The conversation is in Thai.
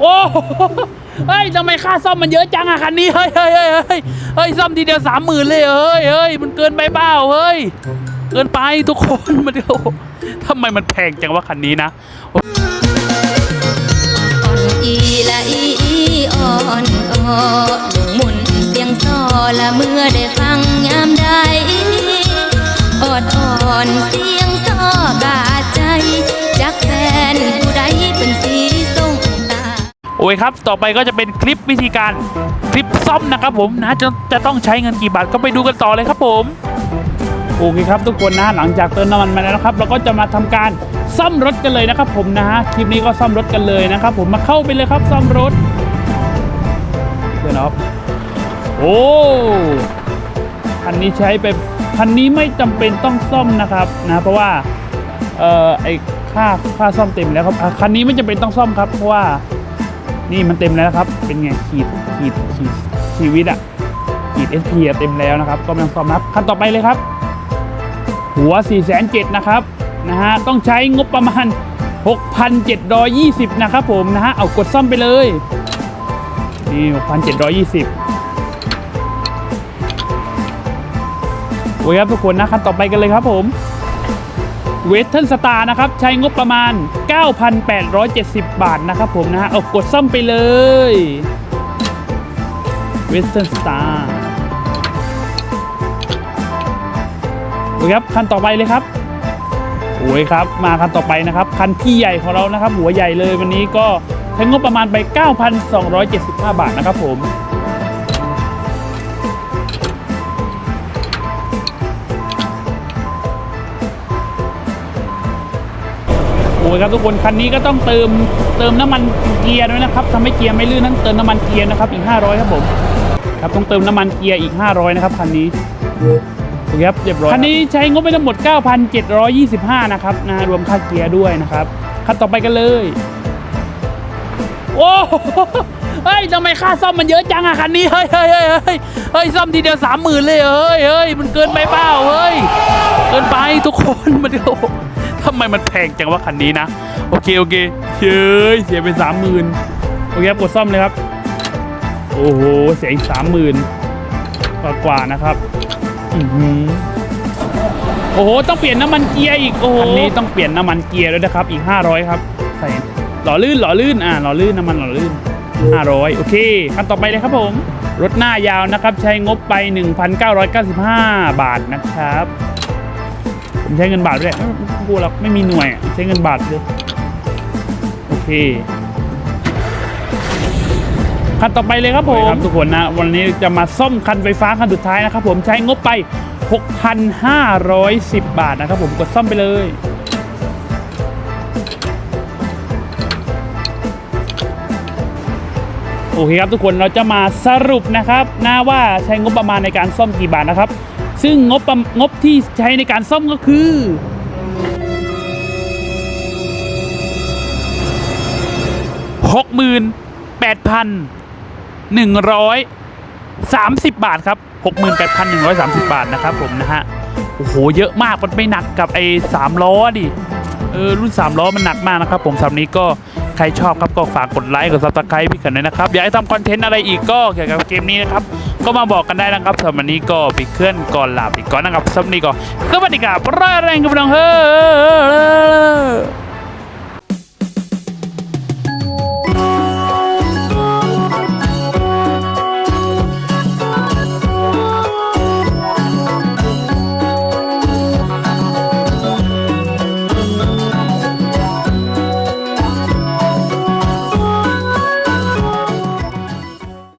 โอ้เฮ้ยทำไมค่าซ่อมมันเยอะจังอะคันนี้ เฮ้ยเฮ้ยเฮ้ยเฮ้ยเฮ้ยซ่อมทีเดียวสามหมื่นเลยเฮ้ยเฮ้ยมันเกินไปเปล่าเฮ้ย เกินไปทุกคนมันโอ้โหทำไมมันแพงจังว่าคันนี้นะอีละอีอีอ่อนอ่อหมุนเสียงซอละเมื่อได้ฟังยามใดออดอ่อนเสีย โอ้ยครับ ต่อไปก็จะเป็นคลิปวิธีการคลิปซ่อมนะครับผมนะจะจะต้องใช้เงินกี่บาทก็ไปดูกันต่อเลยครับผมโอเคครับทุกคนนะหลังจากเติมน้ำมันมาแล้วนะครับ เราก็จะมาทำการซ่อมรถกันเลยนะครับผมนะฮะคลิปนี้ก็ซ่อมรถกันเลยนะครับ ผมมาเข้าไปเลยครับซ่อมรถเดี๋ยวนะครับโอ้คันนี้ใช้ไปคันนี้ไม่จำเป็นต้องซ่อมนะครับนะเพราะว่าเอ่อไอค่าค่าซ่อมเต็มแล้วครับคันนี้ไม่จำเป็นต้องซ่อมครับเพราะว่า นี่มันเต็มแล้วครับ เป็นไงขีดขีดขีดชีวิตอะขีด SP อะเต็มแล้วนะครับ ก็ไม่ต้องซ่อมครับคันต่อไปเลยครับ หัว4 7 0 0นเนะครับนะฮะต้องใช้งบประมาณ 6,720 นะครับผมนะฮะเอากดซ่อมไปเลย นี่ 6,720โอ้ยครับทุกคนนะคันต่อไปกันเลยครับผม เวทเทิลสตาร์นะครับ ใช้งบประมาณ 9,870 บาทนะครับผมนะฮะเอากดซ่อมไปเลยเวทเทิลสตาร์โอเคครับคันต่อไปเลยครับโอ้ยครับ มาคันต่อไปนะครับ คันพี่ใหญ่ของเรานะครับ หัวใหญ่เลยวันนี้ก็ใช้งบประมาณไป 9,275 บาทนะครับผม ครับทุกคนคันนี้ก็ต้องเติมเติมน้ำมันเกียร์ด้วยนะครับทำให้เกียร์ไม่ลื่นนั้นเติมน้ำมันเกียร์นะครับอีก 500 ครับผมครับต้องเติมน้ำมันเกียร์อีก 500 นะครับคันนี้ครับเรียบร้อยคันนี้ใช้งบไปทั้งหมด 9,725 นะครับนะรวมค่าเกียร์ด้วยนะครับคันต่อไปกันเลย โอ้โหเฮ้ยทำไมค่าซ่อมมันเยอะจังอะคันนี้เฮ้ยเฮ้ยเฮ้ยเฮ้ยเฮ้ยซ่อมทีเดียวสามหมื่นเลยเฮ้ยเฮ้ยมันเกินไปเปล่าเฮ้ยเกินไปทุกคนมันโอ้โหทำ ไมมันแพงจังว่าคันนี้นะ โอเคโอเคเฮ้ยเสียไปสามหมื่นโอเคครับกดซ่อมเลยครับ โอ้โหเสียอีกสามหมื่นกว่าๆนะครับอือหือโอ้โหต้องเปลี่ยนน้ำมันเกียร์อีกโอ้โหอันนี้ต้องเปลี่ยนน้ำมันเกียร์ด้วยนะครับ อีก500ครับใส่หล่อลื่นหล่อลื่นอ่าหล่อลื่นน้ำมันหล่อลื่น500โอเคขั้นต่อไปเลยครับผมรถหน้ายาวนะครับ ใช้งบไป 1,995 บาทนะครับ ผมใช้เงินบาทด้วยไม่กลัวหรอกไม่มีหน่วยใช้เงินบาทเลยโอเคคันต่อไปเลยครับผมครับทุกคนนะ วันนี้จะมาซ่อมคันไฟฟ้าคันสุดท้ายนะครับ ผมใช้งบไป 6,510 บาทนะครับ ผมกดซ่อมไปเลยโอเคครับทุกคนเราจะมาสรุปนะครับนะว่าใช้งบประมาณในการซ่อมกี่บาทนะครับ ซึ่งงบประงบที่ใช้ในการซ่อมก็คือหกหมื่นแปดพันหนึ่งร้อยสามสิบบาทครับหกหมื่นแปดพันหนึ่งร้อยสามสิบบาทนะครับผมนะฮะ โอ้โห เยอะมาก มันไม่หนักกับไอ้สามล้อดิ เออ รุ่นสามล้อมันหนักมากนะครับผมสำหรับนี้ก็ใครชอบครับก็ฝากกดไลค์กดซับสไครต์พี่กันด้วยนะครับ อยากให้ทำคอนเทนต์อะไรอีกก็เกี่ยวกับเกมนี้นะครับ ก็มาบอกกันได้นะครับสำหรับวันนี้ก็ปิดเคลื่อนก่อนหลับอีกก่อนนะครับสำหรับนี้ก็สวัสดีครับร่าแรงกับน้องเฮ้อ